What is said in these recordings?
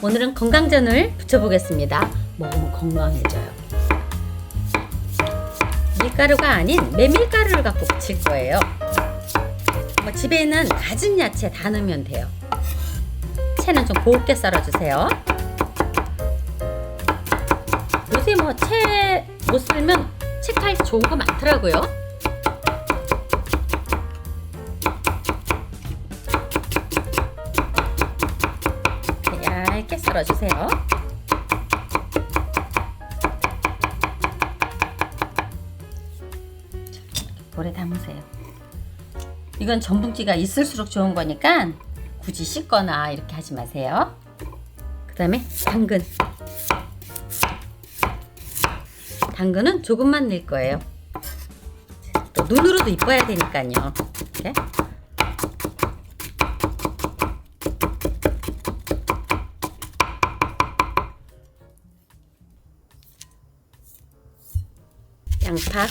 오늘은 건강전을 부쳐보겠습니다. 먹으면 건강해져요. 밀가루가 아닌 메밀가루를 갖고 부칠 거예요. 뭐 집에 있는 가진 야채 다 넣으면 돼요. 채는 좀 곱게 썰어주세요. 요새 뭐 채 못 쓸면 채칼 좋은 거 많더라고요. 썰어주세요. 볼에 담으세요. 이건 전분기가 있을수록 좋은 거니까 굳이 씻거나 이렇게 하지 마세요. 그 다음에 당근. 당근은 조금만 넣을 거예요. 또 눈으로도 이뻐야 되니까요. 이렇게. 양파.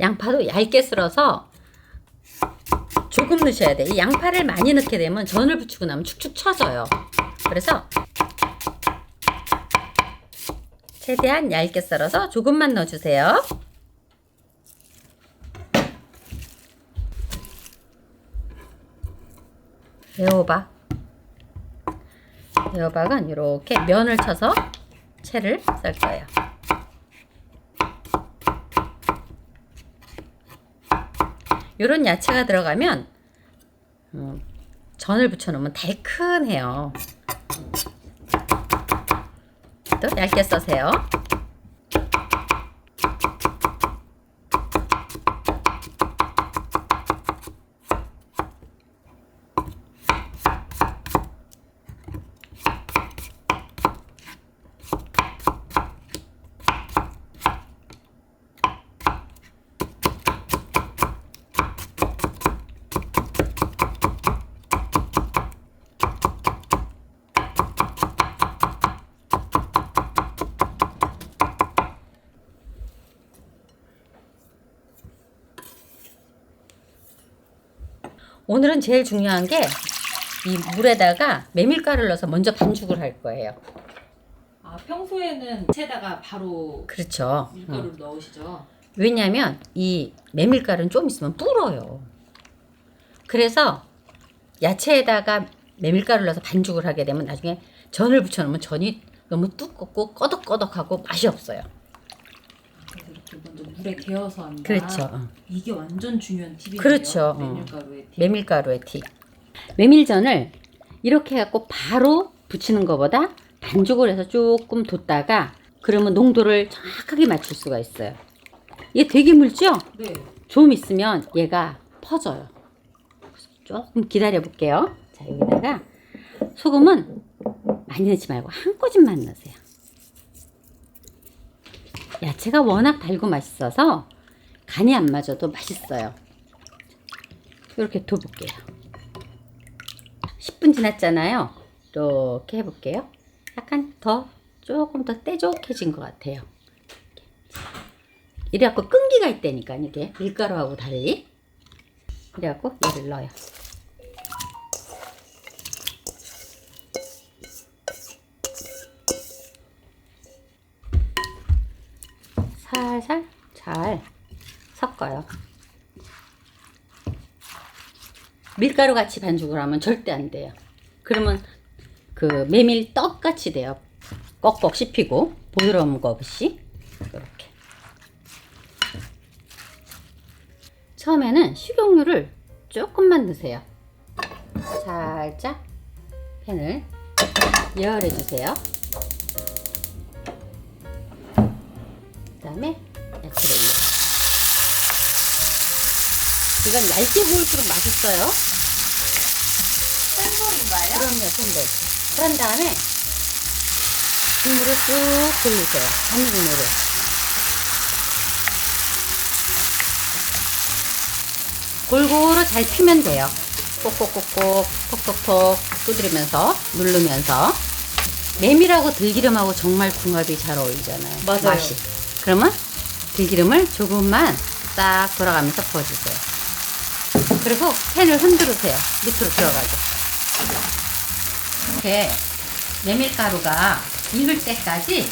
양파도 얇게 썰어서 조금 넣으셔야 돼요. 이 양파를 많이 넣게 되면 전을 부치고 나면 축축 처져요. 그래서 최대한 얇게 썰어서 조금만 넣어주세요. 애호박. 애호박은 이렇게 면을 쳐서 채를 썰 거예요. 이런 야채가 들어가면 음, 전을 부쳐놓으면 달큰해요. 또 얇게 써세요. 오늘은 제일 중요한 게 이 물에다가 메밀가루를 넣어서 먼저 반죽을 할 거예요. 아 평소에는 채다가 바로 그렇죠. 응. 밀가루를 넣으시죠? 왜냐하면 이 메밀가루는 좀 있으면 불어요. 그래서 야채에다가 메밀가루를 넣어서 반죽을 하게 되면 나중에 전을 부쳐놓으면 전이 너무 두껍고 꺼덕꺼덕하고 맛이 없어요. 물에 데워서 한다. 그렇죠. 어. 이게 완전 중요한 팁이네요. 그렇죠. 어. 메밀가루의 팁. 메밀가루의 팁. 메밀전을 이렇게 해갖고 바로 부치는 것보다 반죽을 해서 조금 뒀다가 그러면 농도를 정확하게 맞출 수가 있어요. 이게 되게 묽죠? 네. 좀 있으면 얘가 퍼져요. 조금 기다려 볼게요. 자, 여기다가 소금은 많이 넣지 말고 한 꼬집만 넣으세요. 야채가 워낙 달고 맛있어서 간이 안 맞아도 맛있어요. 이렇게 둬볼게요. 10분 지났잖아요. 이렇게 해볼게요. 약간 더 조금 더 떼족해진 것 같아요. 이래갖고 끈기가 있다니까 이게 밀가루하고 달리 이래갖고 얘를 넣어요 살살 잘 섞어요 밀가루 같이 반죽을 하면 절대 안 돼요 그러면 그 메밀 떡 같이 돼요 꺽꺽 씹히고 부드러운 거 없이 이렇게 처음에는 식용유를 조금만 넣으세요. 살짝 팬을 열해 주세요. 그다음에 야채를 올려. 이건 얇게 구울수록 맛있어요. 센볼인가요? 그럼요, 선배. 그런 다음에 국물을 쭉 돌리세요. 한 국물을. 골고루 잘 피면 돼요. 꼭꼭꼭꼭 톡톡톡 두드리면서 누르면서 메밀하고 들기름하고 정말 궁합이 잘 어울리잖아요. 맞아요. 맛이. 그러면 들기름을 조금만 싹 돌아가면서 부어주세요. 그리고 팬을 흔들으세요. 밑으로 들어가게. 이렇게 메밀가루가 익을 때까지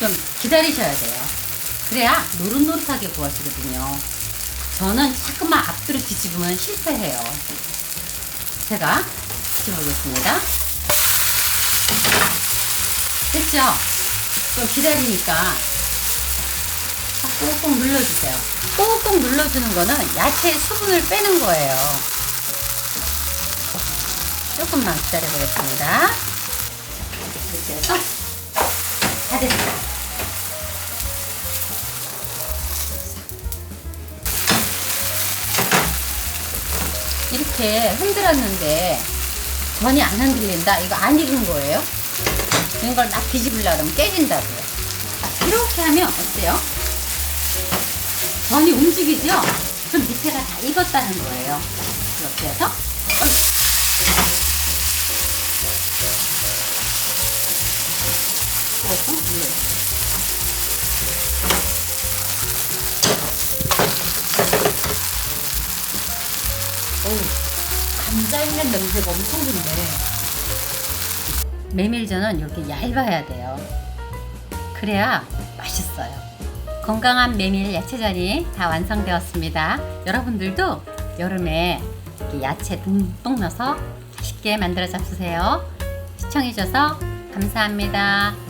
좀 기다리셔야 돼요. 그래야 노릇노릇하게 구워지거든요. 저는 자꾸만 앞뒤로 뒤집으면 실패해요. 제가 뒤집어보겠습니다. 됐죠? 좀 기다리니까 꾹꾹 눌러주세요. 꾹꾹 눌러주는 거는 야채의 수분을 빼는 거예요. 조금만 기다려 보겠습니다. 이렇게 해서 다 됐어요. 이렇게 흔들었는데 전이 안 흔들린다? 이거 안 익은 거예요? 이걸 막 뒤집으려고 하면 깨진다고요. 이렇게 하면 어때요? 움직이죠? 그럼 밑에가 다 익었다는 거예요. 이렇게 해서 꾹꾹 눌러요. 어우, 감자 있는 냄새가 엄청 좋네. 메밀전은 이렇게 얇아야 돼요. 그래야 맛있어요. 건강한 메밀 야채전이 다 완성되었습니다. 여러분들도 여름에 야채 듬뿍 넣어서 맛있게 만들어 잡수세요. 시청해주셔서 감사합니다.